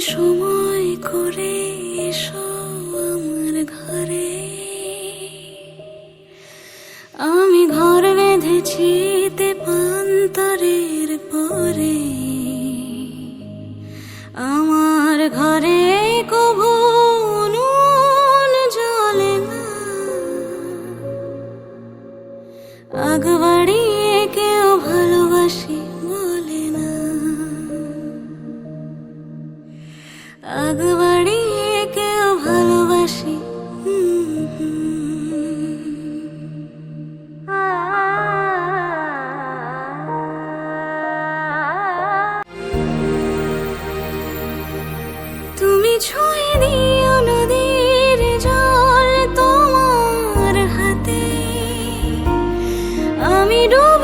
সময় করে এসো আমার ঘরে। আমি ঘর বেঁধেছি তে পান্তরের পরে। আমার ঘরে নুন জ্বলে না। আগ আগ ভালোবাসি। তুমি দিও নদীর তোমার হাতে। আমি ডুব